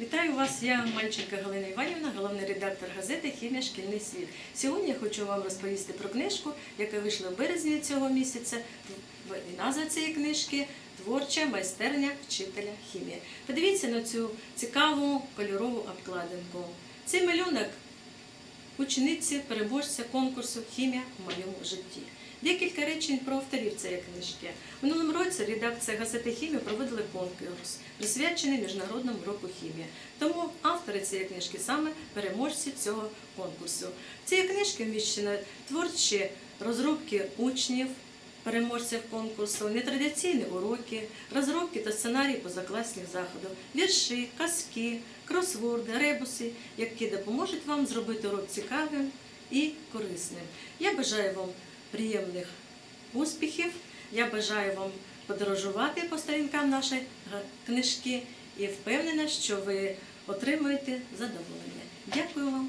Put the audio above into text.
Вітаю вас, я Мальченка Галина Іванівна, головний редактор газети Хімія Шкільний світ. Сьогодні я хочу вам розповісти про книжку, яка вийшла в березні цього місяця. І назва цієї книжки Творча майстерня вчителя хімії. Подивіться на цю цікаву кольорову обкладинку. Цей малюнок учениці переможця конкурсу Хімія в моєму житті. Декілька речень про авторів цієї книжки. Минулому році редакція газети Хімія проводила конкурс, присвячений Міжнародному року хімії. Тому автори цієї книжки саме переможці цього конкурсу. В цій книжці творчі розробки учнів. Переможців конкурсу, нетрадиційні уроки, розробки та сценарії позакласних заходів, вірші, казки, кросворди, ребуси, які допоможуть вам зробити урок цікавим і корисним. Я бажаю вам приємних успіхів. Я бажаю вам подорожувати по сторінкам нашої книжки і впевнена, що ви отримуєте задоволення. Дякую вам.